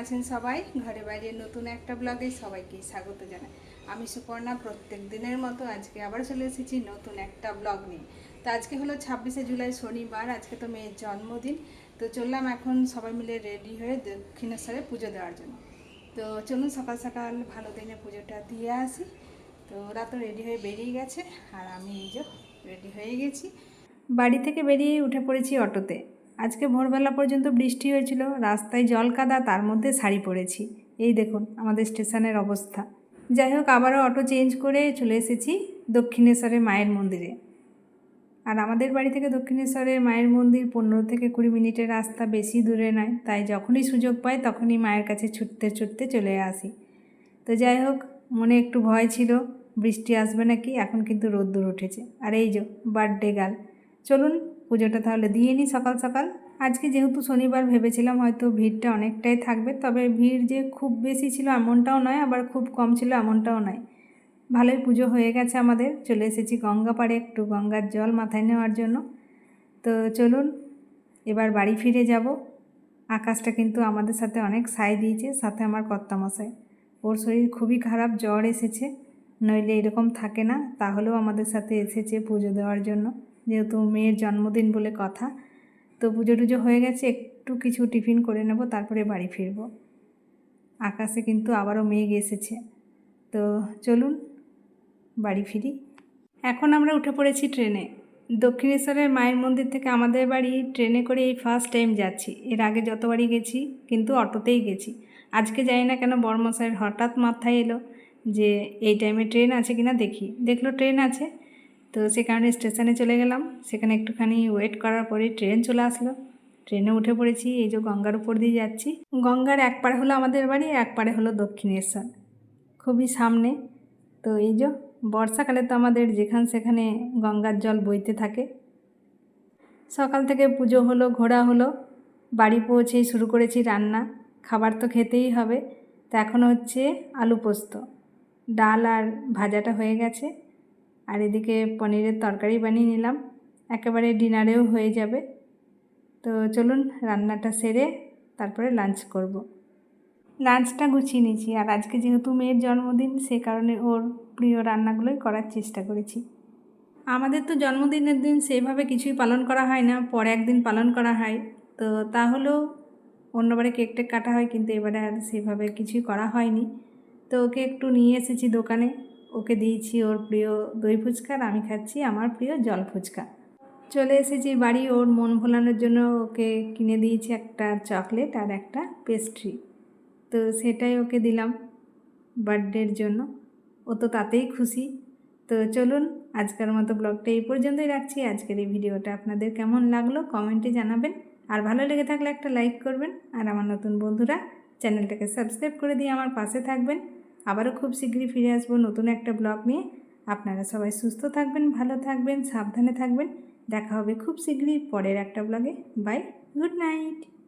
আছেন সবাই? ঘরে বাইরে নতুন একটা ব্লগে সবাইকে স্বাগত জানাই। আমি সুপর্ণা, প্রত্যেক দিনের মতো আজকে আবার চলে এসেছি নতুন একটা ব্লগ নিয়ে। তো আজকে হলো ছাব্বিশে জুলাই শনিবার, আজকে তো মেয়ের জন্মদিন। তো চললাম এখন সবাই মিলে রেডি হয়ে দক্ষিণেশ্বরে পুজো দেওয়ার জন্য। তো চলুন সকাল সকাল ভালো দিনে পুজোটা দিয়ে আসি। তো ওরা তো রেডি হয়ে বেরিয়ে গেছে, আর আমি এই যে রেডি হয়ে গেছি। বাড়ি থেকে বেরিয়ে উঠে পড়েছি অটোতে। আজকে ভোরবেলা পর্যন্ত বৃষ্টি হয়েছিল, রাস্তায় জল কাদা, তার মধ্যে শাড়ি পরেছি। এই দেখুন আমাদের স্টেশনের অবস্থা। যাই হোক, আবারও অটো চেঞ্জ করে চলে এসেছি দক্ষিণেশ্বরে মায়ের মন্দিরে। আর আমাদের বাড়ি থেকে দক্ষিণেশ্বরের মায়ের মন্দির পনেরো থেকে কুড়ি মিনিটের রাস্তা, বেশি দূরে নয়। তাই যখনই সুযোগ পাই, তখনই মায়ের কাছে ছুটতে ছুটতে চলে আসি। তো যাই হোক, মনে একটু ভয় ছিল, বৃষ্টি আসবে নাকি? এখন কিন্তু রোদ্দুর উঠেছে। আর এই যে বার্থডে গাল চলুন পুজোটা তাহলে দিয়ে নিই সকাল সকাল। আজকে যেহেতু শনিবার ভেবেছিলাম হয়তো ভিড়টা অনেকটাই থাকবে, তবে ভিড় যে খুব বেশি ছিল এমনটাও নয়, আবার খুব কম ছিল এমনটাও নয়। ভালোই পুজো হয়ে গেছে আমাদের, চলে এসেছি গঙ্গা পাড়ে একটু গঙ্গার জল মাথায় নেওয়ার জন্য। তো চলুন, এবার বাড়ি ফিরে যাব। আকাশটা কিন্তু আমাদের সাথে অনেক সায় দিয়েছে, সাথে আমার কর্তামশাই। ওর শরীর খুবই খারাপ, জ্বর এসেছে, নইলে এরকম থাকে না, তাহলেও আমাদের সাথে এসেছে পুজো দেওয়ার জন্য। যেহেতু মেয়ের জন্মদিন বলে কথা, তো পুজো টুজো হয়ে গেছে, একটু কিছু টিফিন করে নেব, তারপরে বাড়ি ফিরব। আকাশে কিন্তু আবারও মেঘ এসেছে। তো চলুন, বাড়ি ফিরি। এখন আমরা উঠে পড়েছি ট্রেনে। দক্ষিণেশ্বরের মায়ের মন্দির থেকে আমাদের বাড়ি ট্রেনে করে এই ফার্স্ট টাইম যাচ্ছি। এর আগে যতবারই গেছি, কিন্তু অটোতেই গেছি। আজকে জানি না কেন বর্মশাইয়ের হঠাৎ মাথায় এলো যে, এই টাইমে ট্রেন আছে কিনা দেখি। দেখল ট্রেন আছে তো সে কারণে স্টেশনে চলে গেলাম। সেখানে একটুখানি ওয়েট করার পরে ট্রেন চলে আসলো। ট্রেনে উঠে পড়েছি, এই যে গঙ্গার উপর দিয়ে যাচ্ছি। গঙ্গার এক পারে হলো আমাদের বাড়ি এক পারে হলো দক্ষিণেশ্বর। খুবই সামনে। তো এই যে বর্ষাকালে তো আমাদের যেখান সেখানে গঙ্গার জল বইতে থাকে। সকাল থেকে পুজো হলো, ঘোরা হলো, বাড়ি পৌঁছেই শুরু করেছি রান্না। খাবার তো খেতেই হবে। তো এখন হচ্ছে আলু পোস্ত। ডাল আর ভাজাটা হয়ে গেছে। আর এদিকে পনিরের তরকারি বানিয়ে নিলাম। একেবারে ডিনারেও হয়ে যাবে। তো চলুন রান্নাটা সেরে তারপরে লাঞ্চ করব। লাঞ্চটা গুছিয়ে নিয়েছি আর আজকে যেহেতু মেয়ের জন্মদিন, সে কারণে ওর প্রিয় রান্নাগুলোই করার চেষ্টা করেছি। আমাদের তো জন্মদিনের দিন সেভাবে কিছুই পালন করা হয় না, পরে একদিন পালন করা হয়। তো তাহলেও অন্যবারে কেক টেক কাটা হয়, কিন্তু এবারে আর সেভাবে কিছুই করা হয়নি। তো ওকে একটু নিয়ে এসেছি দোকানে। ওকে দিয়েছি ওর প্রিয় দই ফুচকা আর আমি খাচ্ছি আমার প্রিয় জল ফুচকা। চলে এসেছি বাড়ি, ওর মন ভোলানোর জন্য ওকে কিনে দিয়েছি একটা চকলেট আর একটা পেস্ট্রি। তো সেটাই ওকে দিলাম বার্থডের জন্য। ও তো তাতেই খুশি। তো চলুন আজকের মতো ব্লগটা এই পর্যন্তই রাখছি। আজকের এই ভিডিওটা আপনাদের কেমন লাগল কমেন্টে জানাবেন। আর ভালো লেগে থাকলে একটা লাইক করবেন। আর আমার নতুন বন্ধুরা চ্যানেলটাকে সাবস্ক্রাইব করে দিয়ে আমার পাশে থাকবেন। আবারও খুব শীঘ্রই ফিরে আসব নতুন একটা ব্লগ নিয়ে। আপনারা সবাই সুস্থ থাকবেন, ভালো থাকবেন, সাবধানে থাকবেন। দেখা হবে খুব শীঘ্রই পরের একটা ব্লগে। Bye, good night.